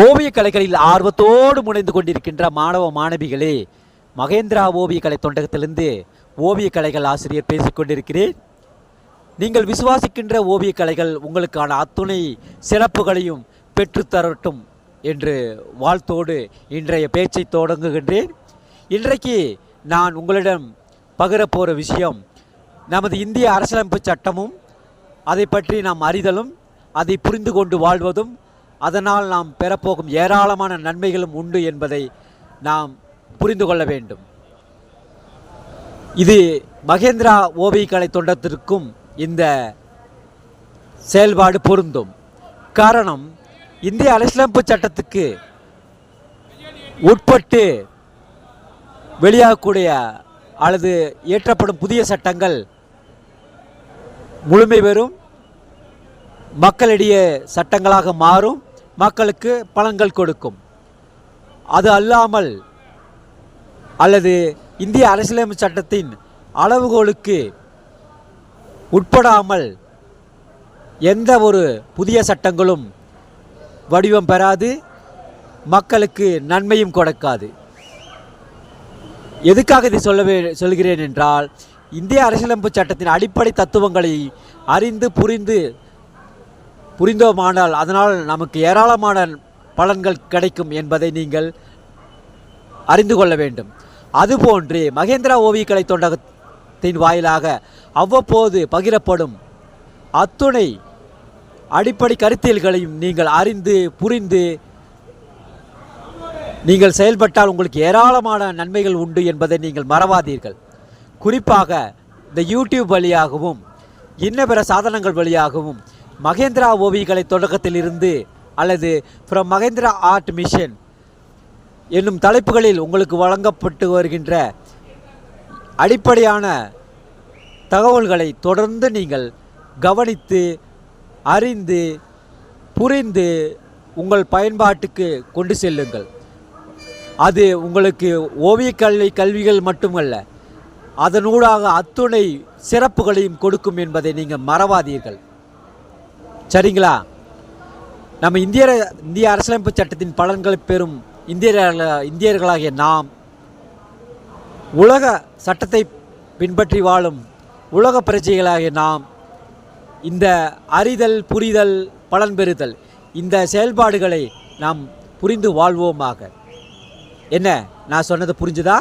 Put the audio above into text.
ஓவிய கலைகளில் ஆர்வத்தோடு முனைந்து கொண்டிருக்கின்ற மாணவ மாணவிகளே மகேந்திரா ஓவிய கலை தொண்டகத்திலிருந்து ஓவிய கலைகள் ஆசிரியர் பேசிக்கொண்டிருக்கிறேன் நீங்கள் விசுவாசிக்கின்ற ஓவிய கலைகள் உங்களுக்கான அத்துணை சிறப்புகளையும் பெற்றுத்தரட்டும் என்று வாழ்த்தோடு இன்றைய பேச்சை தொடங்குகின்றேன். இன்றைக்கு நான் உங்களிடம் பகிரப்போகிற விஷயம் நமது இந்திய அரசியலமைப்பு சட்டமும் அதை பற்றி நாம் அறிதலும் அதை புரிந்து கொண்டு வாழ்வதும் அதனால் நாம் பெறப்போகும் ஏராளமான நன்மைகளும் உண்டு என்பதை நாம் புரிந்து கொள்ள வேண்டும். இது மகேந்திரா ஓவிய கலை தொண்டத்திற்கும் இந்த செயல்பாடு பொருந்தும். காரணம் இந்திய அரசியலமைப்பு சட்டத்துக்கு உட்பட்டு வெளியாகக்கூடிய அல்லது இயற்றப்படும் புதிய சட்டங்கள் முழுமை பெறும் மக்களிடையே சட்டங்களாக மாறும் மக்களுக்கு பலன்கள் கொடுக்கும். அது அல்லாமல் அல்லது இந்திய அரசியலமைப்பு சட்டத்தின் அளவுகோலுக்கு உட்படாமல் எந்த ஒரு புதிய சட்டங்களும் வடிவம் பெறாது மக்களுக்கு நன்மையும் கொடுக்காது. எதுக்காக இதை சொல்லவே சொல்கிறேன் என்றால் இந்திய அரசியலமைப்பு சட்டத்தின் அடிப்படை தத்துவங்களை அறிந்து புரிந்து புரிந்தோமானால் அதனால் நமக்கு ஏராளமான பலன்கள் கிடைக்கும் என்பதை நீங்கள் அறிந்து கொள்ள வேண்டும். அதுபோன்று மகேந்திரா ஓவியக்கலை தொண்டகத்தின் வாயிலாக அவ்வப்போது பகிரப்படும் அத்துணை அடிப்படை கருத்தியல்களையும் நீங்கள் அறிந்து புரிந்து நீங்கள் செயல்பட்டால் உங்களுக்கு ஏராளமான நன்மைகள் உண்டு என்பதை நீங்கள் மறவாதீர்கள். குறிப்பாக இந்த யூடியூப் வழியாகவும் இன்ன பிற சாதனங்கள் வழியாகவும் மகேந்திரா ஓவியக்கலை தொடக்கத்திலிருந்து அல்லது ஃப்ரம் மகேந்திரா ஆர்ட் மிஷன் என்னும் தலைப்புகளில் உங்களுக்கு வழங்கப்பட்டு வருகின்ற அடிப்படையான தகவல்களை தொடர்ந்து நீங்கள் கவனித்து அறிந்து புரிந்து உங்கள் பயன்பாட்டுக்கு கொண்டு செல்லுங்கள். அது உங்களுக்கு ஓவியக்கல்வி கல்விகள் மட்டுமல்ல அதனூடாக அத்துணை சிறப்புகளையும் கொடுக்கும் என்பதை நீங்கள் மறவாதீர்கள். சரிங்களா? நம்ம இந்திய இந்திய அரசியலமைப்பு சட்டத்தின் பலன்களை பெறும் இந்தியர்கள இந்தியர்களாகிய நாம் உலக சட்டத்தை பின்பற்றி வாழும் உலக பிரஜைகளாகிய நாம் இந்த அறிதல் புரிதல் பலன் பெறுதல் இந்த செயல்பாடுகளை நாம் புரிந்து வாழ்வோமாக. என்ன? நான் சொன்னது புரிஞ்சுதா?